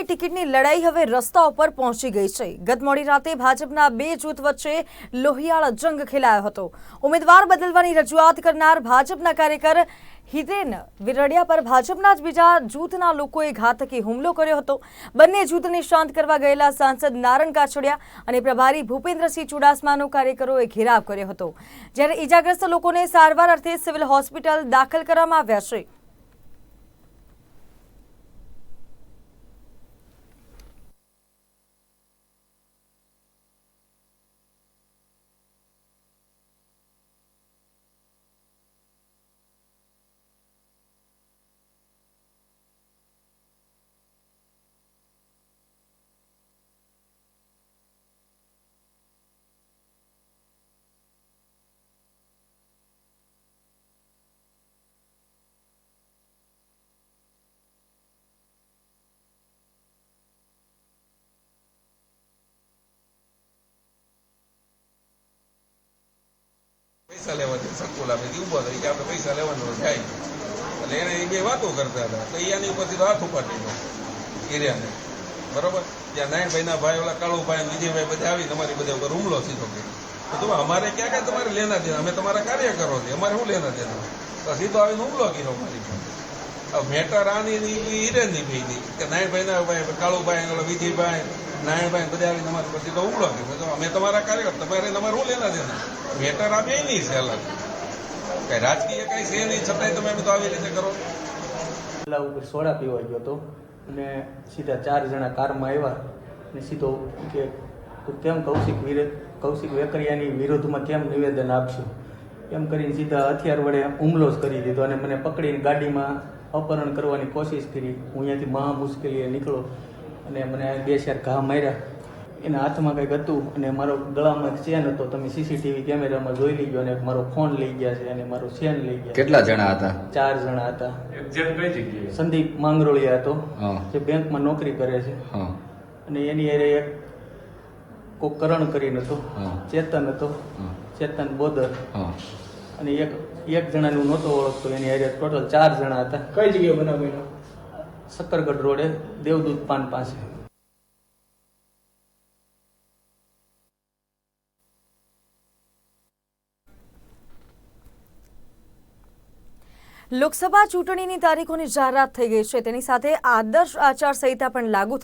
લોકસભાની ટિકિટની લડાઈ હવે રસ્તા ઉપર પહોંચી ગઈ છે. ગત મોડી રાતે ભાજપના બે જૂથ વચ્ચે લોહિયાળ જંગ ખેલાયો હતો. ઉમેદવાર બદલવાની રજૂઆત કરનાર ભાજપના કાર્યકર હિરેન વિરડિયા પર ભાજપના જ બીજા જૂથના લોકોએ ઘાતકી હુમલો કર્યો હતો. બંને જૂથને શાંત કરવા ગયેલા સાંસદ નારણ કાછડિયા અને પ્રભારી ભૂપેન્દ્રસિંહ ચુડાસમાનો કાર્યકરોએ ઘેરાવ કર્યો હતો. જ્યારે ઈજાગ્રસ્ત લોકોને સારવાર અર્થે સિવિલ હોસ્પિટલ દાખલ કરવામાં આવ્યા છે. પૈસા લેવા છે, સંકુલ આપણે ઊભો થઈ કે આપણે પૈસા લેવાનો જાય. એટલે એને એ બે વાતો કરતા હતા. તો એની ઉપરથી તો હાથ ઉપાડી ગયો એરિયાને બરોબર? ત્યાં નાયણભાઈના ભાઈ ઓલા કાળુભાઈ વિજયભાઈ બધા આવી તમારી બધા ઉપર હુમલો સીધો કર્યો. તો તમે અમારે ક્યાં ક્યાં તમારે લેના દેના? અમે તમારા કાર્યકરો છે અમારે શું લેના દેના? તો સીધો આવીને હુમલો કર્યો મારી પર હવે મેટર આની ને નાયણભાઈ ના કે ભાઈ કાળુભાઈ ઓલા વિજયભાઈ નારાયણભાઈ બધા આવીને અમારી પછી તો હુમલો કે અમે તમારા કાર્યકર, તમારે તમારે હું લેના દેના? આ બે નહીં છે અલગ. કઈ રાજકીય કઈ છે નહીં, છતાંય તમે એમ તો આવી રીતે કરો. પેલા ઉપર સોડા પીવા ગયો હતો અને સીધા ચાર જણા કારમાં આવ્યા અને સીધો કે તું કેમ કૌશિક વિરોધ કૌશિક વેકરિયાની વિરોધમાં કેમ નિવેદન આપશું? એમ કરીને સીધા હથિયાર વડે હુમલો જ કરી દીધો અને મને પકડીને ગાડીમાં અપહરણ કરવાની કોશિશ કરી. હું અહીંયાથી મહા મુશ્કેલીએ નીકળો અને મને બે ચાર ઘા માર્યા. એના હાથમાં કંઈક હતું અને મારો ગળામાં એક ચેન હતો. તમે સીસીટીવી કેમેરામાં જોઈ લીધો અને મારો ફોન લઈ ગયા છે અને મારો ચેન લઈ ગયા કેટલા જણા હતા? ચાર જણા હતા. એક્ઝેક્ટ કઈ જગ્યાએ? સંદીપ માંગરોળિયા હતો જે બેંકમાં નોકરી કરે છે. હા. અને એની અરે એક કોક કરણ કરીને હતો. ચેતન હતો. ચેતન બોદર. હા. અને એક એક જણાનું નહોતો ઓળખતો એની હારે ટોટલ ચાર જણા હતા. કઈ જગ્યાએ બનાવ બન્યો? સક્કરગઢ રોડે દેવદૂત પાન પાસે. લોકસભા ચૂંટણીની તારીખોની જાહેરાત થઈ ગઈ છે. તેની સાથે આદર્શ આચાર સંહિતા પણ લાગુ થઈ